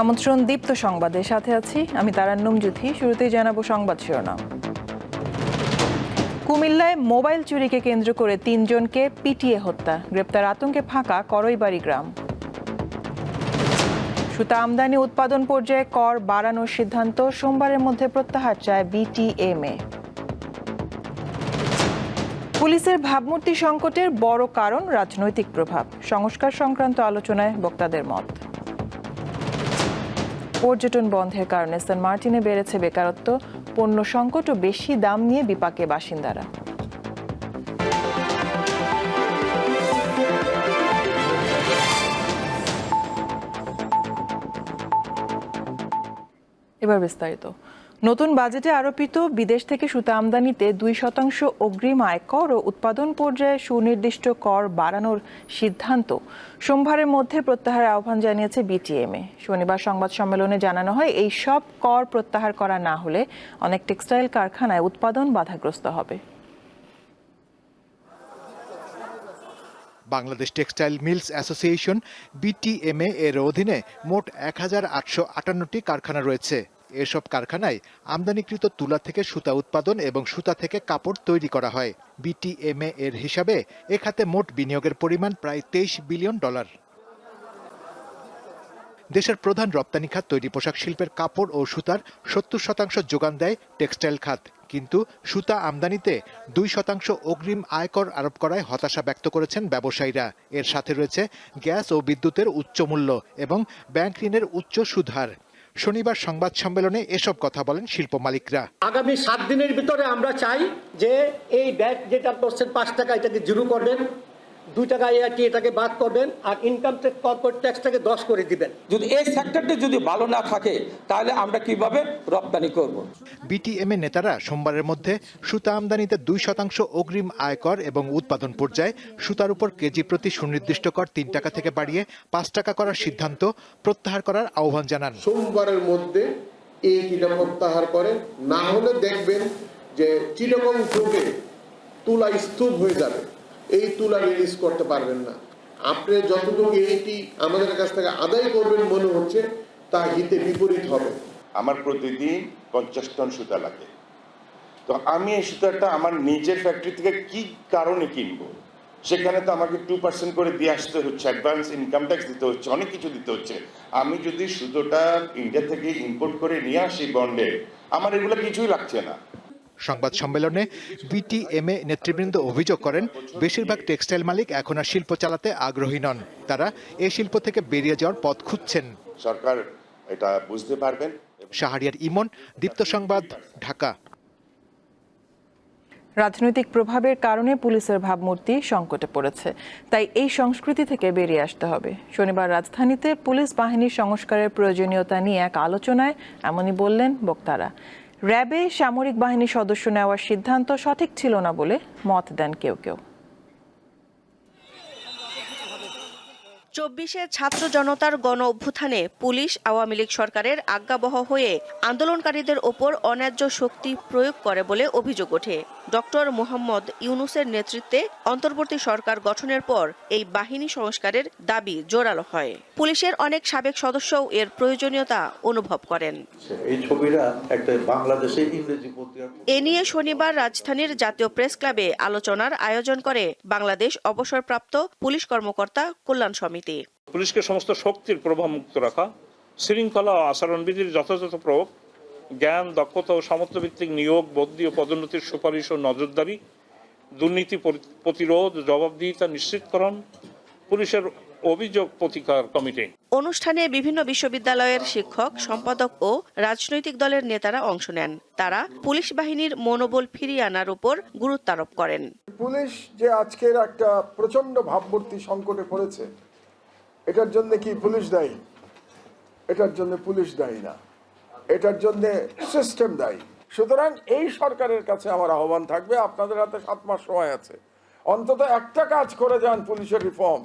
আমন্ত্রণ দীপ্ত সংবাদে। সাথে আছি আমি তারান্নুম জুথি শুরুতেই জানাব সংবাদ শিরোনাম। কুমিল্লায় মোবাইল চুরিকে কেন্দ্র করে তিনজনকে পিটিয়ে হত্যা। গ্রেপ্তার আতঙ্কে ফাঁকা করইবাড়ি গ্রাম। সুতা আমদানি উৎপাদন পর্যায়ে কর বাড়ানোর সিদ্ধান্ত সোমবারের মধ্যে প্রত্যাহার চায় বিটিএমএ। পুলিশের ভাবমূর্তি সংকটের বড় কারণ রাজনৈতিক প্রভাব। সংস্কার সংক্রান্ত আলোচনায় বক্তাদের মত। পর্যটন বন্ধের কারণে সেন্ট মার্টিনে বেড়েছে বেকারত্ব, পণ্য সংকট ও বেশি দাম নিয়ে বিপাকে বাসিন্দারা। এবার বিস্তারিত। নতুন বাজেটে আরোপিত বিদেশ থেকে সুতা আমদানিতে দুই শতাংশ অগ্রিম আয়কর ও উৎপাদন পর্যায়ে সুনির্দিষ্ট কর বাড়ানোর সিদ্ধান্ত। সোমবারের মধ্যে প্রত্যাহারের আহ্বান জানিয়েছে বিটিএমএ শনিবার সংবাদ সম্মেলনে জানানো হয়, এই সব কর প্রত্যাহার করা না হলে অনেক টেক্সটাইল কারখানায় উৎপাদন বাধাগ্রস্ত হবে। Bangladesh textile mills association BTMA এর অধীনে মোট এক হাজার আটশো আটান্নটি কারখানা রয়েছে। এসব কারখানায় আমদানিকৃত তুলা থেকে সুতা উৎপাদন এবং সুতা থেকে কাপড় তৈরি করা হয়। বিটিএমএ এর হিসাবে এ খাতে মোট বিনিয়োগের পরিমাণ প্রায় তেইশ বিলিয়ন ডলার। দেশের প্রধান রপ্তানি খাত তৈরি পোশাক শিল্পের কাপড় ও সুতার সত্তর শতাংশ যোগান দেয় টেক্সটাইল খাত। কিন্তু সুতা আমদানিতে দুই শতাংশ অগ্রিম আয়কর আরোপ করায় হতাশা ব্যক্ত করেছেন ব্যবসায়ীরা। এর সাথে রয়েছে গ্যাস ও বিদ্যুতের উচ্চ মূল্য এবং ব্যাংক ঋণের উচ্চ সুদহার। শনিবার সংবাদ সম্মেলনে এসব কথা বলেন শিল্প মালিকরা। আগামী সাত দিনের ভিতরে আমরা চাই যে এই ব্যাগ যেটা করছেন পাঁচ টাকা এটাকে জিরো করবেন দুই টাকা এআরটি এটাকে বাদ করবেন আর ইনকাম ট্যাক্স কর্পোরেট ট্যাক্সটাকে দশ করে দিবেন। যদি এই সেক্টরটি যদি ভালো না থাকে তাহলে আমরা কীভাবে রপ্তানি করব? বিটিএমএ নেতারা সোমবারের মধ্যে সুতা আমদানিতে দুই শতাংশ অগ্রিম আয়কর এবং উৎপাদন পর্যায়ে সুতার উপর কেজি প্রতি সুনির্দিষ্ট কর তিন টাকা থেকে বাড়িয়ে পাঁচ টাকা করার সিদ্ধান্ত প্রত্যাহার করার আহ্বান জানান। সোমবারের মধ্যে এই কিটা প্রত্যাহার করেন না হলে দেখবেন যে চিরকম যুগে তুলা স্তূপ হয়ে যাবে। এই তুলা রিলিজ করতে পারবেন না। আপনি যতটুকু এইটি আমাদের কাছ থেকে আদায় করবেন মনে হচ্ছে, তা হিতে বিপরীত হবে। আমার প্রতিদিন পঞ্চাশ টন সুতা লাগে। তো আমি এই সুতাটা আমার নিজের ফ্যাক্টরি থেকে কি কারণে কিনবো? সেখানে তো আমাকে টু পার্সেন্ট করে দিয়ে আসতে হচ্ছে অ্যাডভান্স ইনকাম ট্যাক্স দিতে হচ্ছে, অনেক কিছু দিতে হচ্ছে। আমি যদি সুতোটা ইন্ডিয়া থেকে ইম্পোর্ট করে নিয়ে আসি বন্ডে আমার এগুলো কিছুই লাগছে না। সংবাদ সম্মেলনে বিটিএমএ নেতৃবৃন্দ অভিযোগ করেন বেশিরভাগ টেক্সটাইল মালিক এখন আর শিল্প চালাতে আগ্রহী নন। তারা এ শিল্প থেকে বেরিয়ে যাওয়ার পথ খুঁজছেন। সরকার এটা বুঝতে পারবেন শাহরিয়ার ইমন দীপ্ত সংবাদ ঢাকা। রাজনৈতিক প্রভাবের কারণে পুলিশের ভাবমূর্তি সংকটে পড়েছে। তাই এই সংস্কৃতি থেকে বেরিয়ে আসতে হবে। শনিবার রাজধানীতে পুলিশ বাহিনীর সংস্কারের প্রয়োজনীয়তা নিয়ে এক আলোচনায় এমনই বললেন বক্তারা। র্যাবে সামরিক বাহিনীর সদস্য নেওয়ার সিদ্ধান্ত সঠিক ছিল না বলে মত দেন কেউ কেউ। চব্বিশে ছাত্র জনতার গণ অভ্যুত্থানে পুলিশ, আওয়ামী লীগ সরকারের আজ্ঞাবহ হয়ে আন্দোলনকারীদের ওপর অন্যায্য শক্তি প্রয়োগ করে বলে অভিযোগ ওঠে। ডক্টর মোহাম্মদ ইউনুসের নেতৃত্বে অন্তর্বর্তী সরকার গঠনের পর এই বাহিনী সংস্কারের দাবি জোরালো হয়। পুলিশের অনেক সাবেক সদস্যও এর প্রয়োজনীয়তা অনুভব করেন। এই ছবিটা একটা বাংলাদেশে ইংরেজি পত্রিকা। এ নিয়ে শনিবার রাজধানীর জাতীয় প্রেস ক্লাবে আলোচনার আয়োজন করে বাংলাদেশ অবসরপ্রাপ্ত পুলিশ কর্মকর্তা কল্যাণ সমিতি। পুলিশকে সমস্ত শক্তির প্রভাবমুক্ত রাখা শৃঙ্খলা ও আচরণবিধির যথাযথ প্রয়োগ জ্ঞান দক্ষতা ও সামর্থ্যভিত্তিক নিয়োগ বদলি ও পদোন্নতির সুপারিশ ও নজরদারি দুর্নীতি প্রতিরোধ জবাবদিহিতা নিশ্চিতকরণ পুলিশের অভিযোগ প্রতিকার কমিটি। অনুষ্ঠানে বিভিন্ন বিশ্ববিদ্যালয়ের শিক্ষক সম্পাদক ও রাজনৈতিক দলের নেতারা অংশ নেন। তারা পুলিশ বাহিনীর মনোবল ফিরিয়ে আনার উপর গুরুত্ব আরোপ করেন। পুলিশ যে আজকের একটা প্রচণ্ড ভাবমূর্তি সংকটে পড়েছে এটার জন্য কি পুলিশ দায়ী? এটার জন্য পুলিশ দায়ী না। এটার জন্য সিস্টেম দায়ী। সুতরাং এই সরকারের কাছে আমার আহ্বান থাকবে, আপনাদের হাতে সাত মাস সময় আছে। অন্তত একটা কাজ করে যান পুলিশের রিফর্ম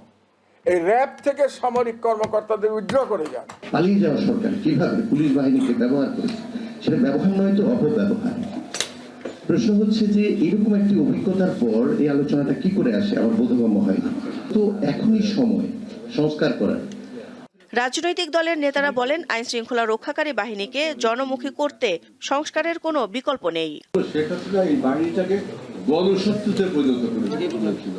এই র্যাব থেকে সামরিক কর্মকর্তাদের উইথড্র করে যান। পালিয়ে যাওয়া সরকার কীভাবে পুলিশ বাহিনীকে ব্যবহার করেছে, সেটা ব্যবহার নয় তো অপব্যবহার। প্রশ্ন হচ্ছে যে এরকম একটি অভিজ্ঞতার পর এই আলোচনাটা কি করে আসে? আমার বোধগম্য হয় তো এখনই সময় সংস্কার করার। রাজনৈতিক দলের নেতারা বলেন আইন শৃঙ্খলা রক্ষাকারী বাহিনীকে জনমুখী করতে সংস্কারের কোনো বিকল্প নেই। শেখ হাসিনা এই বাহিনীটাকে গণশত্রুতে পরিণত করেছিল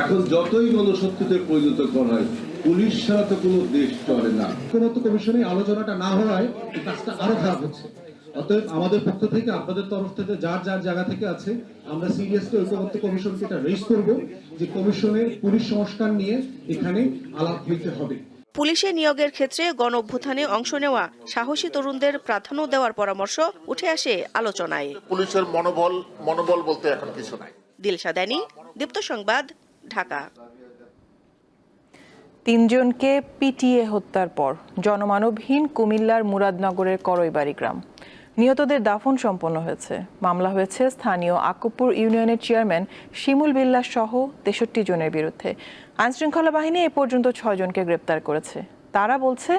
এখন যতই গণশত্রুতে পরিণত করা হয় পুলিশ ছাড়া তো কোনো দেশ চলে না। কোনো কমিশনে আলোচনাটা না হওয়ায় কাজটা আরও খারাপ হচ্ছে। অতএব আমাদের পক্ষ থেকে আপনাদের তরফ থেকে যার যার জায়গা থেকে আছে আমরা সিরিয়াসলি ঐক্যবদ্ধ কমিশনকে এটা রেজ করব যে কমিশনের পুলিশ সংস্কার নিয়ে এখানে আলাপ হইতে হবে। পুলিশে নিয়োগের ক্ষেত্রে গণ অভ্যুত্থানে অংশ নেওয়া সাহসী তরুণদের প্রাধান্য দেওয়ার পরামর্শ উঠে আসে আলোচনায়। পুলিশের মনোবল মনোবল বলতে এখন কিছু নাই। দিলশা দানি দীপ্ত সংবাদ ঢাকা। তিনজনকে পিটিয়ে হত্যার পর জনমানবহীন কুমিল্লার মুরাদনগরের করইবাড়ি গ্রাম। নিহতদের দাফন সম্পন্ন হয়েছে। মামলা হয়েছে স্থানীয় আকুপুর ইউনিয়নের চেয়ারম্যান শিমুল বিল্লাহ সহ তেষট্টি জনের বিরুদ্ধে। আইনশৃঙ্খলা বাহিনী এ পর্যন্ত ছয়জনকে গ্রেপ্তার করেছে। তারা বলছে,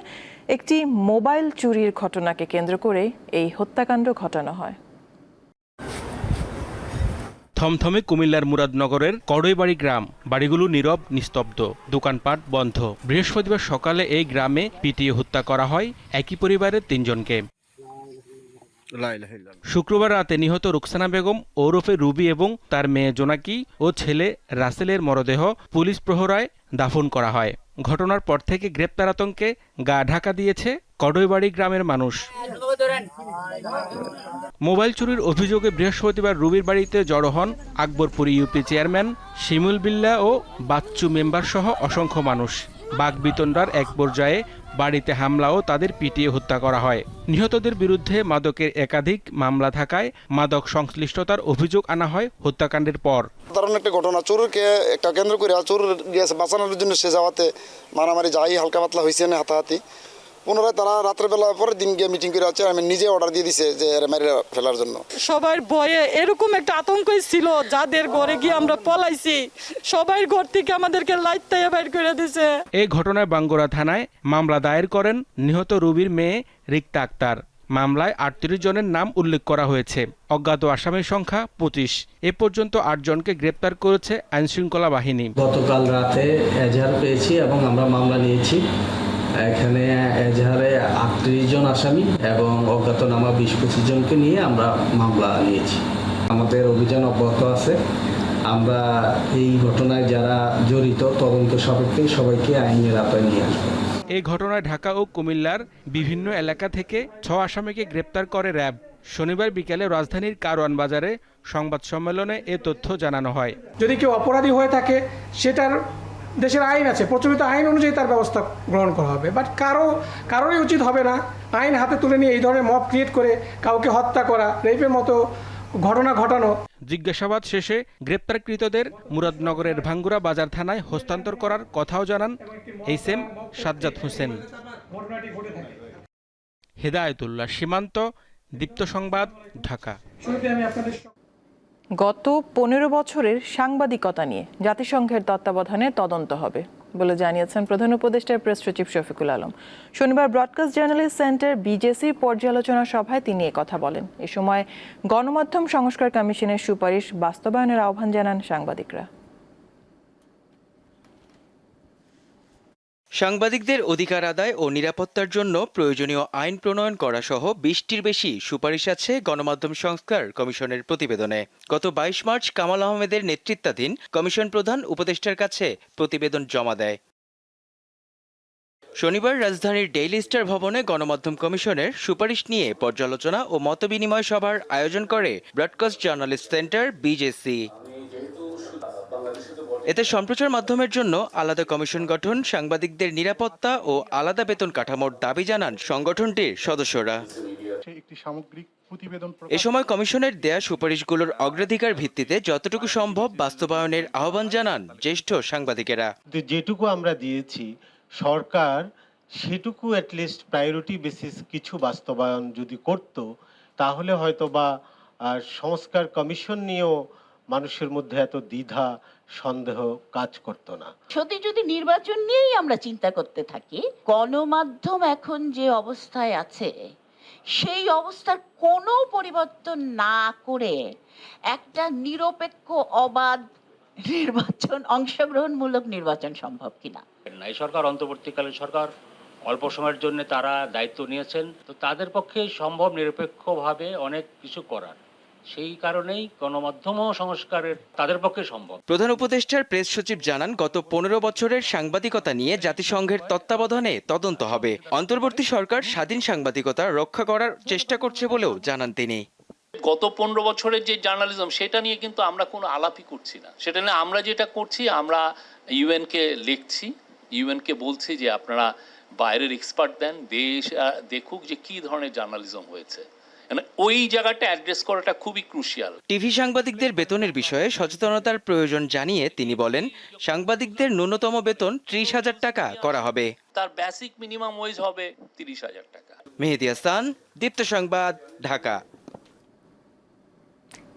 একটি মোবাইল চুরির ঘটনাকে কেন্দ্র করে এই হত্যাকাণ্ড ঘটানো হয়। থমথমে কুমিল্লার মুরাদনগরের কড়ইবাড়ি গ্রাম, বাড়িগুলো নীরব, নিস্তব্ধ, দোকানপাট বন্ধ। বৃহস্পতিবার সকালে এই গ্রামে পিটিয়ে হত্যা করা হয়। একই পরিবারের তিনজনকে। শুক্রবার রাতে নিহত রুকসানা বেগম, ওরফে রুবি এবং তার মেয়ে জোনাকি ও ছেলে রাসেলের মরদেহ পুলিশ প্রহরায় দাফন করা হয়। ঘটনার পর থেকে গ্রেপ্তার আতঙ্কে গা ঢাকা দিয়েছে কডইবাড়ি গ্রামের মানুষ। মোবাইল চুরির অভিযোগে বৃহস্পতিবার রুবির বাড়িতে জড়ো হন আকবরপুর ইউপি চেয়ারম্যান শিমুল বিল্লা ও বাচ্চু মেম্বার সহ অসংখ্য মানুষ। বাগবিতণ্ডার এক পর্যায়ে বাড়িতে হামলাও তাদের পিটিয়ে হত্যা করা হয়। নিহতদের বিরুদ্ধে মাদকের একাধিক মামলা থাকায় মাদক সংশ্লিষ্টতার অভিযোগ আনা হয় হত্যাকাণ্ডের পর। সাধারণ একটা ঘটনা, চোরকে একটা কেন্দ্র করে চোর বাঁচানোর জন্য সে যাওয়াতে মারামারি যাই হালকা পাতলা হয়েছে না হাতাহাতি। পুনরায় তারা রাত্রেবেলা পরের দিন গিয়ে মিটিং করে আছে আমি নিজে অর্ডার দিয়ে দিছে যে এর মেরে ফেলার জন্য। সবার ভয়ে এরকম একটা আতঙ্কই ছিল যাদের ঘরে গিয়ে আমরা পলাইছি সবাই ঘর থেকে আমাদেরকে লাইট তাইয়া বাইর করে দিছে। এই ঘটনায় বাঙ্গুরা থানায় মামলা দায়ের করেন নিহত রুবির মেয়ে রিক্তা আক্তার। মামলায় আটত্রিশ জনের নাম উল্লেখ করা হয়েছে। অজ্ঞাত আসামির সংখ্যা পঁচিশ। এ পর্যন্ত আটজনকে গ্রেপ্তার করেছে আইনশৃঙ্খলা বাহিনী। গতকাল রাতে এজাহার পেয়েছি এবং আমরা মামলা নিয়েছি। এখানে এজাহারে আটত্রিশ জন আসামি এবং অজ্ঞাতনামা বিশ পঁচিশ জনকে নিয়ে আমরা মামলা নিয়েছি। আমাদের অভিযান অব্যাহত আছে। আমরা এই ঘটনায় যারা জড়িত তদন্ত সাপেক্ষে সবাইকে আইনের আওতায় নিয়ে আসব। এই ঘটনায় ঢাকা ও কুমিল্লার বিভিন্ন এলাকা থেকে ছ আসামিকে গ্রেপ্তার করে র্যাব। শনিবার বিকেলে রাজধানীর কারওয়ান বাজারে সংবাদ সম্মেলনে এ তথ্য জানানো হয়। যদি কেউ অপরাধী হয়ে থাকে সেটার দেশের আইন আছে প্রচলিত আইন অনুযায়ী তার ব্যবস্থা গ্রহণ করা হবে। বাট কারও কারোরই উচিত হবে না আইন হাতে তুলে নিয়ে এই ধরনের মব ক্রিয়েট করে কাউকে হত্যা করা রেপের মতো ঘটনা ঘটানো। জিজ্ঞাসাবাদ শেষে গ্রেপ্তারকৃতদের মুরাদনগরের ভাঙ্গুরা বাজার থানায় হস্তান্তর করার কথাও জানান এইসএম সাজ্জাদ হোসেন। হেদায়তুল্লাহ সীমান্ত দীপ্ত সংবাদ ঢাকা। গত পনেরো বছরের সাংবাদিকতা নিয়ে জাতিসংঘের তত্ত্বাবধানে তদন্ত হবে বলে জানিয়েছেন প্রধান উপদেষ্টার প্রেস সচিব শফিকুল আলম। শনিবার ব্রডকাস্ট জার্নালিস্ট সেন্টার বিজেসির পর্যালোচনা সভায় তিনি কথা বলেন। এ সময় গণমাধ্যম সংস্কার কমিশনের সুপারিশ বাস্তবায়নের আহ্বান জানান সাংবাদিকরা। সাংবাদিকদের অধিকার আদায় ও নিরাপত্তার জন্য প্রয়োজনীয় আইন প্রণয়ন করা সহ বিশটির বেশি সুপারিশ আছে গণমাধ্যম সংস্কার কমিশনের প্রতিবেদনে। গত বাইশ মার্চ কামাল আহমেদের নেতৃত্বাধীন কমিশন প্রধান উপদেষ্টার কাছে প্রতিবেদন জমা দেয়। শনিবার রাজধানীর ডেইলি স্টার ভবনে গণমাধ্যম কমিশনের সুপারিশ নিয়ে পর্যালোচনা ও মতবিনিময় সভার আয়োজন করে ব্রডকাস্ট জার্নালিস্ট সেন্টার বিজেসি। এতে সম্প্রচার মাধ্যমের জন্য আলাদা কমিশন গঠন সাংবাদিকদের নিরাপত্তা ও আলাদা বেতন কাঠামোর দাবি জানান সংগঠনটির সদস্যরা। এ সময় কমিশনের দেয়া সুপারিশগুলোর অগ্রাধিকার ভিত্তিতে যতটুকু সম্ভব বাস্তবায়নের আহ্বান জানান জ্যেষ্ঠ সাংবাদিকেরা। যেটুকু আমরা দিয়েছি সরকার সেটুকু অ্যাটলিস্ট প্রায়োরিটি বেসিস কিছু বাস্তবায়ন যদি করত তাহলে হয়তো বা সংস্কার কমিশন নিয়েও মানুষের মধ্যে এত দ্বিধা সন্দেহ কাজ করতো না। সত্যি যদি নির্বাচন নিয়েই আমরা চিন্তা করতে থাকি গণমাধ্যম এখন যে অবস্থায় আছে সেই অবস্থার কোনো পরিবর্তন না করে একটা নিরপেক্ষ অবাধ নির্বাচন অংশগ্রহণমূলক নির্বাচন সম্ভব কিনা? এই সরকার অন্তর্বর্তীকালীন সরকার অল্প সময়ের জন্য তারা দায়িত্ব নিয়েছেন। তো তাদের পক্ষে সম্ভব নিরপেক্ষভাবে অনেক কিছু করার। সেই কারণেই গণমাধ্যম সংস্কারের তাদের পক্ষে সম্ভব। প্রধান উপদেষ্টার প্রেস সচিব জানান গত পনেরো বছরের সাংবাদিকতা নিয়ে জাতিসংঘের তত্ত্বাবধানে তদন্ত হবে। অন্তর্বর্তী সরকার স্বাধীন সাংবাদিকতা রক্ষা করার চেষ্টা করছে বলেও জানান তিনি। গত পনেরো বছরের যে জার্নালিজম সেটা নিয়ে কিন্তু আমরা কোনো আলাপই করছি না। সেটা নিয়ে আমরা যেটা করছি আমরা ইউএনকে লিখছি ইউএনকে বলছি যে আপনারা বাইরের এক্সপার্ট দেন দেশ দেখুক যে কি ধরনের জার্নালিজম হয়েছে। ওই জায়গাটা অ্যাড্রেস করাটা খুবই ক্রুশিয়াল টিভি সাংবাদিকদের বেতনের বিষয়ে সচেতনতার প্রয়োজন জানিয়ে তিনি বলেন সাংবাদিকদের ন্যূনতম বেতন ত্রিশ হাজার টাকা করা হবে। তার বেসিক মিনিমাম ওয়েজ হবে তিরিশ হাজার টাকা। মেহেদি হাসান দীপ্ত সংবাদ ঢাকা।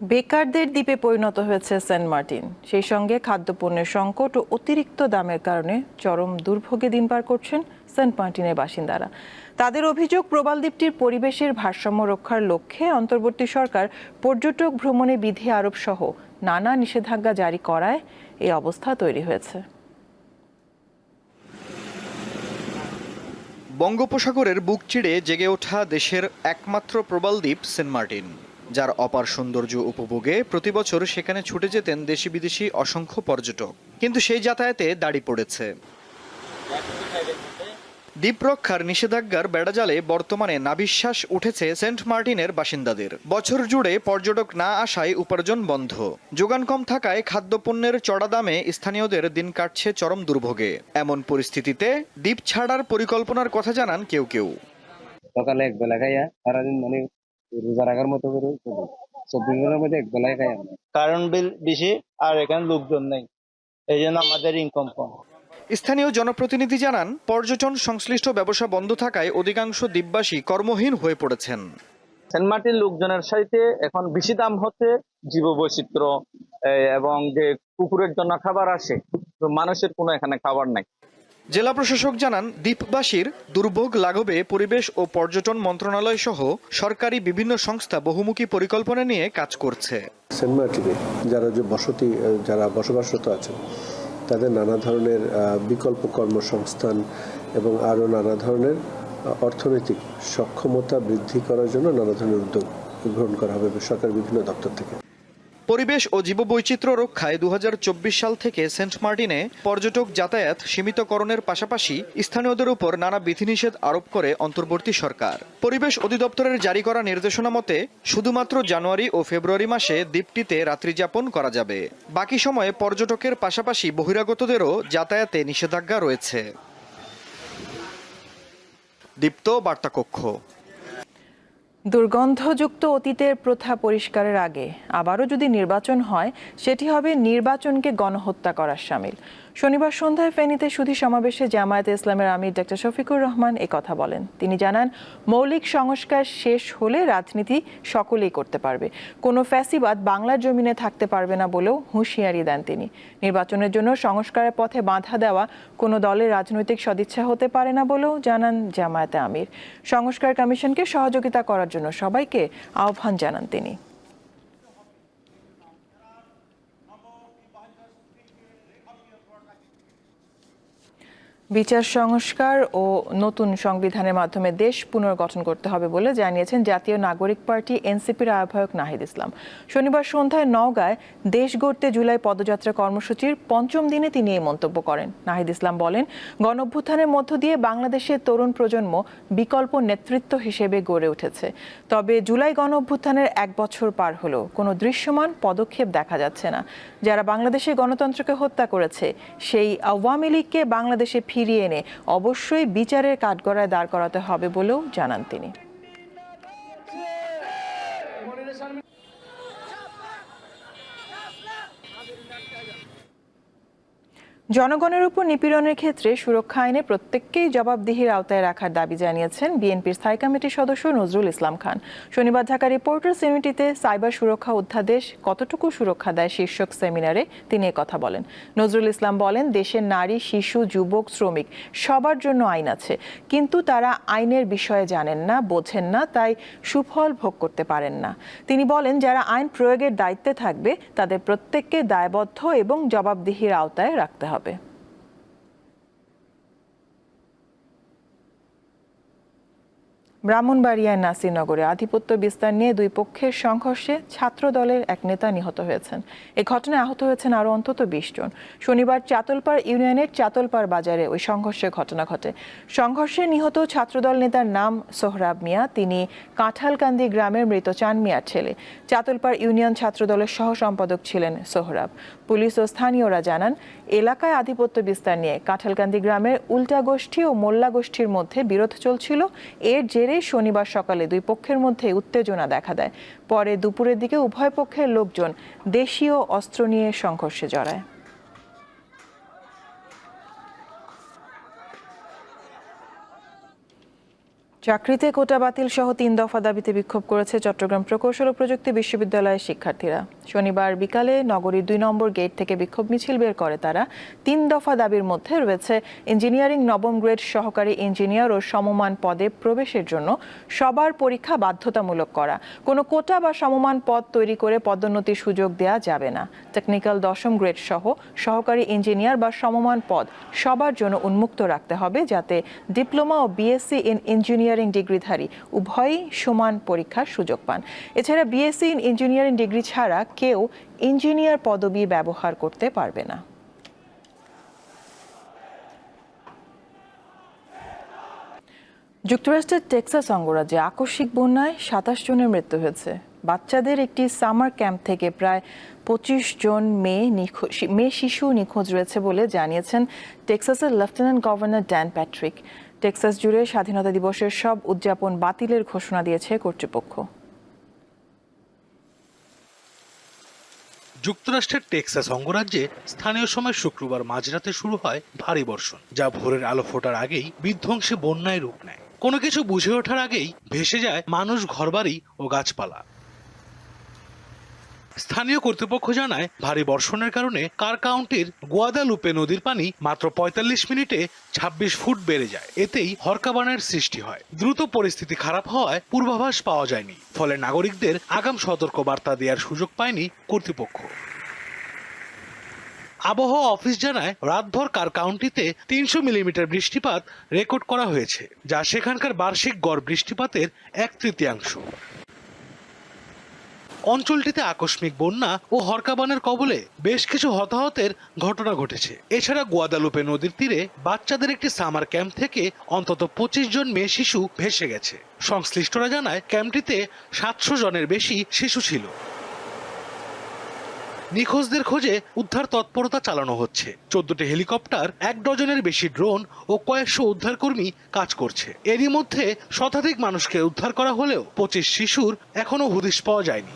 বেকারদের দ্বীপে পরিণত হয়েছে সেন্ট মার্টিন। সেই সঙ্গে খাদ্যপণ্যের সংকট ও অতিরিক্ত দামের কারণে চরম দুর্ভোগে দিন পার করছেন সেন্ট মার্টিনের বাসিন্দারা। তাদের অভিযোগ, প্রবাল দ্বীপটির পরিবেশের ভারসাম্য রক্ষার লক্ষ্যে অন্তর্বর্তী সরকার পর্যটক ভ্রমণে বিধি আরোপ সহ নানা নিষেধাজ্ঞা জারি করায় এই অবস্থা তৈরি হয়েছে। বঙ্গোপসাগরের বুক চিড়ে জেগে ওঠা দেশের একমাত্র প্রবাল দ্বীপ সেন্ট মার্টিন। যার অপার সৌন্দর্য উপভোগে প্রতি বছর সেখানে ছুটে যেতেন দেশি বিদেশি অসংখ্য পর্যটক। কিন্তু সেই যাতায়াতে দাড়ি পড়েছে। দ্বীপ রক্ষার নিষেধাজ্ঞার বেড়াজালে বর্তমানে নাবিশ্বাস উঠেছে সেন্ট মার্টিনের বাসিন্দাদের। বছর জুড়ে পর্যটক না আসায় উপার্জন বন্ধ। যোগান কম থাকায় খাদ্যপণ্যের চড়া দামে স্থানীয়দের দিন কাটছে চরম দুর্ভোগে। এমন পরিস্থিতিতে দ্বীপ ছাড়ার পরিকল্পনার কথা জানান কেউ কেউ। সকালে এক বেলা খাইয়া সারাদিন মানে রোজা রাখার মতো করে চলি। চব্বিশ ঘণ্টার মধ্যে এক বেলায় খাই আমরা। কারণ বিল বেশি আর এখানে লোকজন নেই। এই জন্য আমাদের ইনকাম কম। স্থানীয় জনপ্রতিনিধি জানান পর্যটন সংশ্লিষ্ট ব্যবসা বন্ধ থাকায় অধিকাংশ দ্বীপবাসী কর্মহীন হয়ে পড়েছেন। সেন্ট মার্টিন লোকজনের সাথে এখন বেশি দাম হচ্ছে জীব বৈচিত্র্য এবং যে কুকুরের জন্য খাবার আসে তো মানুষের কোনো এখানে খাবার নাই। জেলা প্রশাসক জানান, দ্বীপবাসীর দুর্ভোগ লাঘবে পরিবেশ ও পর্যটন মন্ত্রণালয় সহ সরকারি বিভিন্ন সংস্থা বহুমুখী পরিকল্পনা নিয়ে কাজ করছে। যারা যে বসতি যারা বসবাসরত আছেন, তাদের নানা ধরনের বিকল্প কর্মসংস্থান এবং আরও নানা ধরনের অর্থনৈতিক সক্ষমতা বৃদ্ধি করার জন্য নানা ধরনের উদ্যোগ গ্রহণ করা হবে সরকার বিভিন্ন দপ্তর থেকে। পরিবেশ ও জীববৈচিত্র্য রক্ষায় দু হাজার চব্বিশ সাল থেকে সেন্ট মার্টিনে পর্যটক যাতায়াত সীমিতকরণের পাশাপাশি স্থানীয়দের উপর নানা বিধিনিষেধ আরোপ করে অন্তর্বর্তী সরকার। পরিবেশ অধিদপ্তরের জারি করা নির্দেশনা মতে, শুধুমাত্র জানুয়ারি ও ফেব্রুয়ারি মাসে দ্বীপটিতে রাত্রিযাপন করা যাবে। বাকি সময়ে পর্যটকের পাশাপাশি বহিরাগতদেরও যাতায়াতে নিষেধাজ্ঞা রয়েছে। দীপ্ত বার্তাকক্ষ দুর্গন্ধযুক্ত অতীতের প্রথা পরিষ্কারের আগে আবারও যদি নির্বাচন হয়, সেটি হবে নির্বাচনকে গণহত্যা করার সামিল। শনিবার সন্ধ্যায় ফেনীতে সুধী সমাবেশে জামায়াতে ইসলামের আমির ডক্টর শফিকুর রহমান এ কথা বলেন। তিনি জানান, মৌলিক সংস্কার শেষ হলে রাজনীতি সকলেই করতে পারবে। কোনো ফ্যাসিবাদ বাংলার জমিনে থাকতে পারবে না বলেও হুঁশিয়ারি দেন তিনি। নির্বাচনের জন্য সংস্কারের পথে বাধা দেওয়া কোনো দলের রাজনৈতিক সদিচ্ছা হতে পারে না বলেও জানান জামায়াতে আমির। সংস্কার কমিশনকে সহযোগিতা করার জন্য সবাইকে আহ্বান জানান তিনি। বিচার সংস্কার ও নতুন সংবিধানের মাধ্যমে দেশ পুনর্গঠন করতে হবে বলে জানিয়েছেন জাতীয় নাগরিক পার্টি এনসিপির আহ্বায়ক নাহিদ ইসলাম। শনিবার সন্ধ্যায় নওগাঁয় দেশ গড়তে জুলাই পদযাত্রা কর্মসূচির পঞ্চম দিনে তিনি এই মন্তব্য করেন। নাহিদ ইসলাম বলেন গণঅভ্যুত্থানের মধ্য দিয়ে বাংলাদেশের তরুণ প্রজন্ম বিকল্প নেতৃত্ব হিসেবে গড়ে উঠেছে। তবে জুলাই গণঅভ্যুত্থানের এক বছর পার হলো কোনো দৃশ্যমান পদক্ষেপ দেখা যাচ্ছে না। যারা বাংলাদেশের গণতন্ত্রকে হত্যা করেছে, সেই আওয়ামী লীগকে বাংলাদেশে ফিরিয়ে এনে অবশ্যই বিচারের কাঠগড়ায় দাঁড় করাতে হবে বলেও জানান তিনি। জনগণের উপর নিপীড়নের ক্ষেত্রে সুরক্ষা আইনে প্রত্যেককেই জবাবদিহির আওতায় রাখার দাবি জানিয়েছেন বিএনপির স্থায়ী কমিটির সদস্য নজরুল ইসলাম খান। শনিবার ঢাকা রিপোর্টার্স ইউনিটিতে সাইবার সুরক্ষা অধ্যাদেশ কতটুকু সুরক্ষা দেয় শীর্ষক সেমিনারে তিনি কথা বলেন। নজরুল ইসলাম বলেন, দেশের নারী, শিশু, যুবক, শ্রমিক সবার জন্য আইন আছে, কিন্তু তারা আইনের বিষয়ে জানেন না, বোঝেন না, তাই সুফল ভোগ করতে পারেন না। তিনি বলেন, যারা আইন প্রয়োগের দায়িত্বে থাকবে, তাদের প্রত্যেককে দায়বদ্ধ এবং জবাবদিহির আওতায় রাখতে হবে। ব্রাহ্মণবাড়িয়ার নাসিরনগরে আধিপত্য বিস্তার নিয়ে দুই পক্ষের সংঘর্ষে ছাত্র দলের এক নেতা নিহত হয়েছেন। এ ঘটনায় আহত হয়েছেন আরও অন্তত বিশ জন। শনিবার চাতলপাড় ইউনিয়নের চাতলপাড় বাজারে ওই সংঘর্ষের ঘটনা ঘটে। সংঘর্ষে নিহত ছাত্রদল নেতার নাম সোহরাব মিয়া, তিনি কাঁঠালকান্দি গ্রামের মৃত চান মিয়ার ছেলে। চাতলপাড় ইউনিয়ন ছাত্রদলের সহ সম্পাদক ছিলেন সোহরাব। পুলিশ ও স্থানীয়রা জানান এলাকায় আধিপত্য বিস্তার নিয়ে কাঁঠালকান্দি গ্রামের উল্টা গোষ্ঠী ও মোল্লা গোষ্ঠীর মধ্যে বিরোধ চলছিল। এর জেরে শনিবার সকালে দুই পক্ষের মধ্যে উত্তেজনা দেখা দেয়। পরে দুপুরের দিকে উভয় পক্ষের লোকজন দেশীয় অস্ত্র নিয়ে সংঘর্ষে জড়ায়। চাকরিতে কোটা বাতিল সহ তিন দফা দাবিতে বিক্ষোভ করেছে চট্টগ্রাম প্রকৌশল ও প্রযুক্তি বিশ্ববিদ্যালয়ের শিক্ষার্থীরা। শনিবার বিকালে নগরীর দুই নম্বর গেট থেকে বিক্ষোভ মিছিল বের করে তারা। তিন দফা দাবির মধ্যে রয়েছে ইঞ্জিনিয়ারিং নবম গ্রেড সহকারী ইঞ্জিনিয়ার ও সমমান পদে প্রবেশের জন্য সবার পরীক্ষা বাধ্যতামূলক করা। কোনো কোটা বা সমমান পদ তৈরি করে পদোন্নতির সুযোগ দেওয়া যাবে না। টেকনিক্যাল দশম গ্রেড সহ সহকারী ইঞ্জিনিয়ার বা সমমান পদ সবার জন্য উন্মুক্ত রাখতে হবে যাতে ডিপ্লোমা ও বিএসসি ইন ইঞ্জিনিয়ারিং ডিগ্রিধারী, উভয়ই সমান পরীক্ষার সুযোগ পান। এছাড়া বিএসসি ইন ইঞ্জিনিয়ারিং ডিগ্রি ছাড়া কেউ ইঞ্জিনিয়ার পদবি ব্যবহার করতে পারবে না। যুক্তরাষ্ট্রের টেক্সাস অঙ্গরাজ্যে আকস্মিক বন্যায় সাতাশ জনের মৃত্যু হয়েছে। বাচ্চাদের একটি সামার ক্যাম্প থেকে প্রায় পঁচিশ জন মেয়ে নিখোঁজ, মেয়ে শিশু নিখোঁজ রয়েছে বলে জানিয়েছেন টেক্সাসের lieutenant governor Dan Patrick. Texas জুড়ে স্বাধীনতা দিবসের সব উদযাপন বাতিলের ঘোষণা দিয়েছে কর্তৃপক্ষ। যুক্তরাষ্ট্রের টেক্সাস অঙ্গরাজ্যে স্থানীয় সময় শুক্রবার মাঝরাতে শুরু হয় ভারী বর্ষণ, যা ভোরের আলো ফোটার আগেই বিধ্বংসী বন্যায় রূপ নেয়। কোনো কিছু বুঝে ওঠার আগেই ভেসে যায় মানুষ ঘরবাড়ি ও গাছপালা। স্থানীয় কর্তৃপক্ষ জানায়, ভারী বর্ষণের কারণে কার কাউন্টির গোয়াদালুপে নদীর পানি মাত্র পঁয়তাল্লিশ মিনিটে ২৬ ফুট বেড়ে যায়। এতেই হরকাবানের সৃষ্টি হয়। দ্রুত পরিস্থিতি খারাপ হওয়ায় পূর্বাভাস পাওয়া যায়নি। ফলে নাগরিকদের আগাম সতর্ক বার্তা দেওয়ার সুযোগ পায়নি কর্তৃপক্ষ। আবহাওয়া অফিস জানায়, রাতভর কার কাউন্টিতে তিনশো মিলিমিটার বৃষ্টিপাত রেকর্ড করা হয়েছে, যা সেখানকার বার্ষিক গড় বৃষ্টিপাতের এক তৃতীয়াংশ। অঞ্চলটিতে আকস্মিক বন্যা ও হরকাবানের কবলে বেশ কিছু হতাহতের ঘটনা ঘটেছে। এছাড়া গোয়াদালুপে নদীর তীরে বাচ্চাদের একটি সামার ক্যাম্প থেকে অন্তত পঁচিশ জন মেয়ে শিশু ভেসে গেছে। সংশ্লিষ্টরা জানায়, ক্যাম্পটিতে সাতশো জনের বেশি শিশু ছিল। নিখোঁজদের খোঁজে উদ্ধার তৎপরতা চালানো হচ্ছে। চোদ্দটি হেলিকপ্টার, এক ডজনের বেশি ড্রোন ও কয়েকশো উদ্ধারকর্মী কাজ করছে। এরই মধ্যে শতাধিক মানুষকে উদ্ধার করা হলেও পঁচিশ শিশুর এখনও হদিশ পাওয়া যায়নি।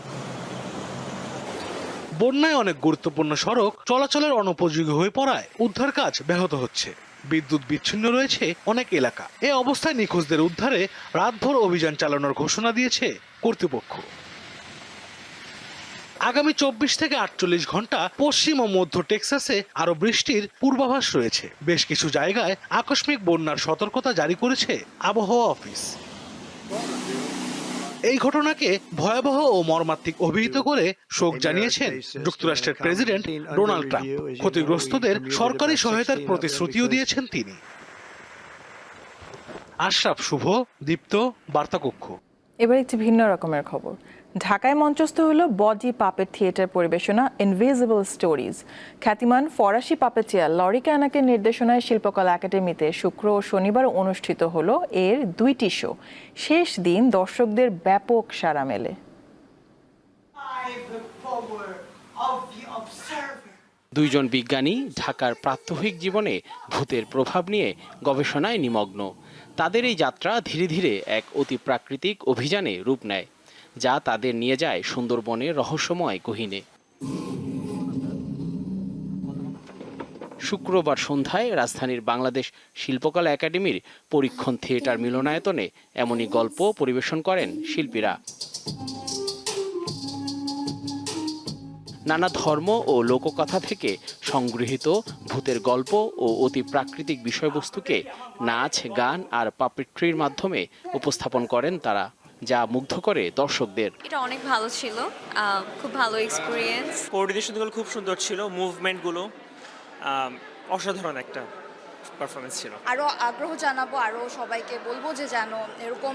বন্যায় অনেক গুরুত্বপূর্ণ সড়ক চলাচলের অনুপযোগী হয়ে পড়ায় উদ্ধার কাজ ব্যাহত হচ্ছে। বিদ্যুৎ বিচ্ছিন্ন রয়েছে অনেক এলাকা। এ অবস্থায় নিখোঁজদের উদ্ধারে রাতভর অভিযান চালানোর ঘোষণা দিয়েছে কর্তৃপক্ষ। আগামী চব্বিশ থেকে আটচল্লিশ ঘণ্টা পশ্চিম ও মধ্য টেক্সাসে আরও বৃষ্টির পূর্বাভাস রয়েছে। বেশ কিছু জায়গায় আকস্মিক বন্যার সতর্কতা জারি করেছে আবহাওয়া অফিস। এই ঘটনাকে ভয়াবহ ও মর্মাত্মিক অভিহিত করে শোক জানিয়েছেন যুক্তরাষ্ট্রের প্রেসিডেন্ট ডোনাল্ড ট্রাম্প। ক্ষতিগ্রস্তদের সরকারি সহায়তার প্রতিশ্রুতিও দিয়েছেন তিনি। আশরাফ শুভ দীপ্ত বার্তাকক্ষ। এবার একটি ভিন্ন রকমের খবর। ঢাকায় মঞ্চস্থ হল বডি পাপেট থিয়েটার পরিবেশনা ইনভিজিবল স্টোরিজ খ্যাতিমান ফরাসি পাপেটিয়ার লরি ক্যানাকের নির্দেশনায় শিল্পকলা একাডেমিতে শুক্র ও শনিবার অনুষ্ঠিত হল এর দুইটি শো। শেষ দিন দর্শকদের ব্যাপক সাড়া মেলে। দুইজন বিজ্ঞানী ঢাকার প্রাত্যহিক জীবনে ভূতের প্রভাব নিয়ে গবেষণায় নিমগ্ন। তাদের এই যাত্রা ধীরে ধীরে এক অতি প্রাকৃতিক অভিযানে রূপ নেয়। যা তাদের নিয়ে যায় সুন্দরবনের রহস্যময় গহীনে। শুক্রবার সন্ধ্যায় রাজধানীর বাংলাদেশ শিল্পকলা একাডেমির পরীক্ষণ থিয়েটার মিলনায়তনে এমনই গল্প পরিবেশন করেন শিল্পীরা। নানা ধর্ম ও লোককথা থেকে সংগৃহীত ভূতের গল্প ও অতি প্রাকৃতিক বিষয়বস্তুকে নাচ, গান আর পাপেট্রির মাধ্যমে উপস্থাপন করেন তারা। যা মুগ্ধ করে দর্শকদের। এটা অনেক ভালো ছিল খুব ভালো এক্সপিরিয়েন্স কোঅর্ডিনেশনগুলো খুব সুন্দর ছিল মুভমেন্টগুলো অসাধারণ একটা পারফরমেন্স ছিল। আরও আগ্রহ জানাব আরও সবাইকে বলব যে যেন এরকম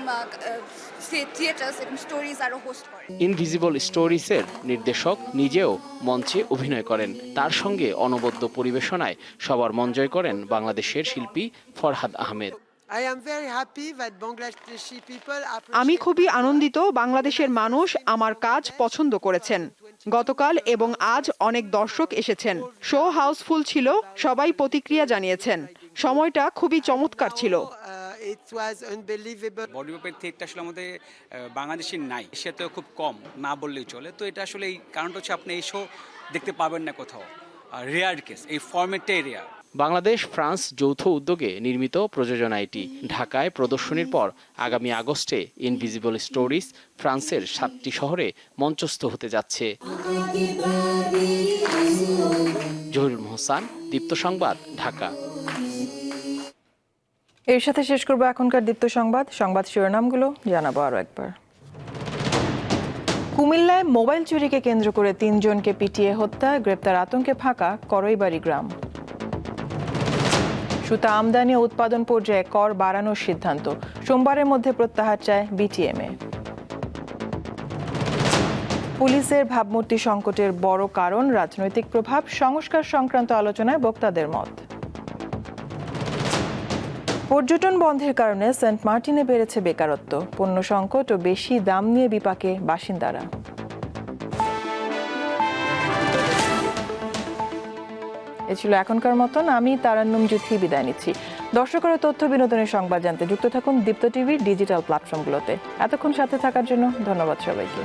থিয়েটার্স এরকম স্টোরিজ আরও হোস্ট করে। ইনভিজিবল স্টোরিজের নির্দেশক নিজেও মঞ্চে অভিনয় করেন। তার সঙ্গে অনবদ্য পরিবেশনায় সবার মন জয় করেন বাংলাদেশের শিল্পী ফরহাদ আহমেদ। আমি খুবই আনন্দিত বাংলাদেশের মানুষ আমার কাজ পছন্দ করেছেন। গতকাল এবং আজ অনেক দর্শক এসেছেন। শো হাউসফুল ছিল সবাই প্রতিক্রিয়া জানিয়েছেন। সময়টা খুবই চমৎকার ছিল। বডি পেপের থিয়েটার আসলে আমাদের বাংলাদেশের নাই। সেটাও খুব কম না বললেই চলে। তো এটা আসলে এই কারণটা হচ্ছে আপনি এই শো দেখতে পাবেন না কোথাও। রেয়ার কেস এই ফর্মেটটাই রেয়ার বাংলাদেশ, ফ্রান্স যৌথ উদ্যোগে নির্মিত প্রযোজনা এটি ঢাকায় প্রদর্শনীর পর আগামী আগস্টে ইনভিজিবল স্টোরিজ ফ্রান্সের সাতটি শহরে মঞ্চস্থ হতে যাচ্ছে। জহিরুল মোহসান, দীপ্ত সংবাদ, ঢাকা। এর সাথে শেষ করব এখনকার দীপ্ত সংবাদ। সংবাদ শিরোনামগুলো জানাব আরও একবার। কুমিল্লায় মোবাইল চুরিকে কেন্দ্র করে তিনজনকে পিটিয়ে হত্যা, গ্রেপ্তার আতঙ্কে ফাঁকা করইবাড়ি গ্রাম। সুতা আমদানি ও উৎপাদন পর্যায়ে কর বাড়ানোর সিদ্ধান্ত। সোমবারের মধ্যে প্রত্যাহার চায় বিটিএমএ। পুলিশের ভাবমূর্তি সংকটের বড় কারণ, রাজনৈতিক প্রভাব, সংস্কার সংক্রান্ত আলোচনায় বক্তাদের মত। পর্যটন বন্ধের কারণে সেন্ট মার্টিনে বেড়েছে বেকারত্ব। পণ্য সংকট ও বেশি দাম নিয়ে বিপাকে বাসিন্দারা। এ ছিল এখনকার মতন। আমি তারান্নুম জুথি বিদায় নিচ্ছি। দর্শকের তথ্য বিনোদনের সংবাদ জানতে যুক্ত থাকুন দীপ্ত টিভির ডিজিটাল প্ল্যাটফর্মগুলোতে। এতক্ষণ সাথে থাকার জন্য ধন্যবাদ সবাইকে।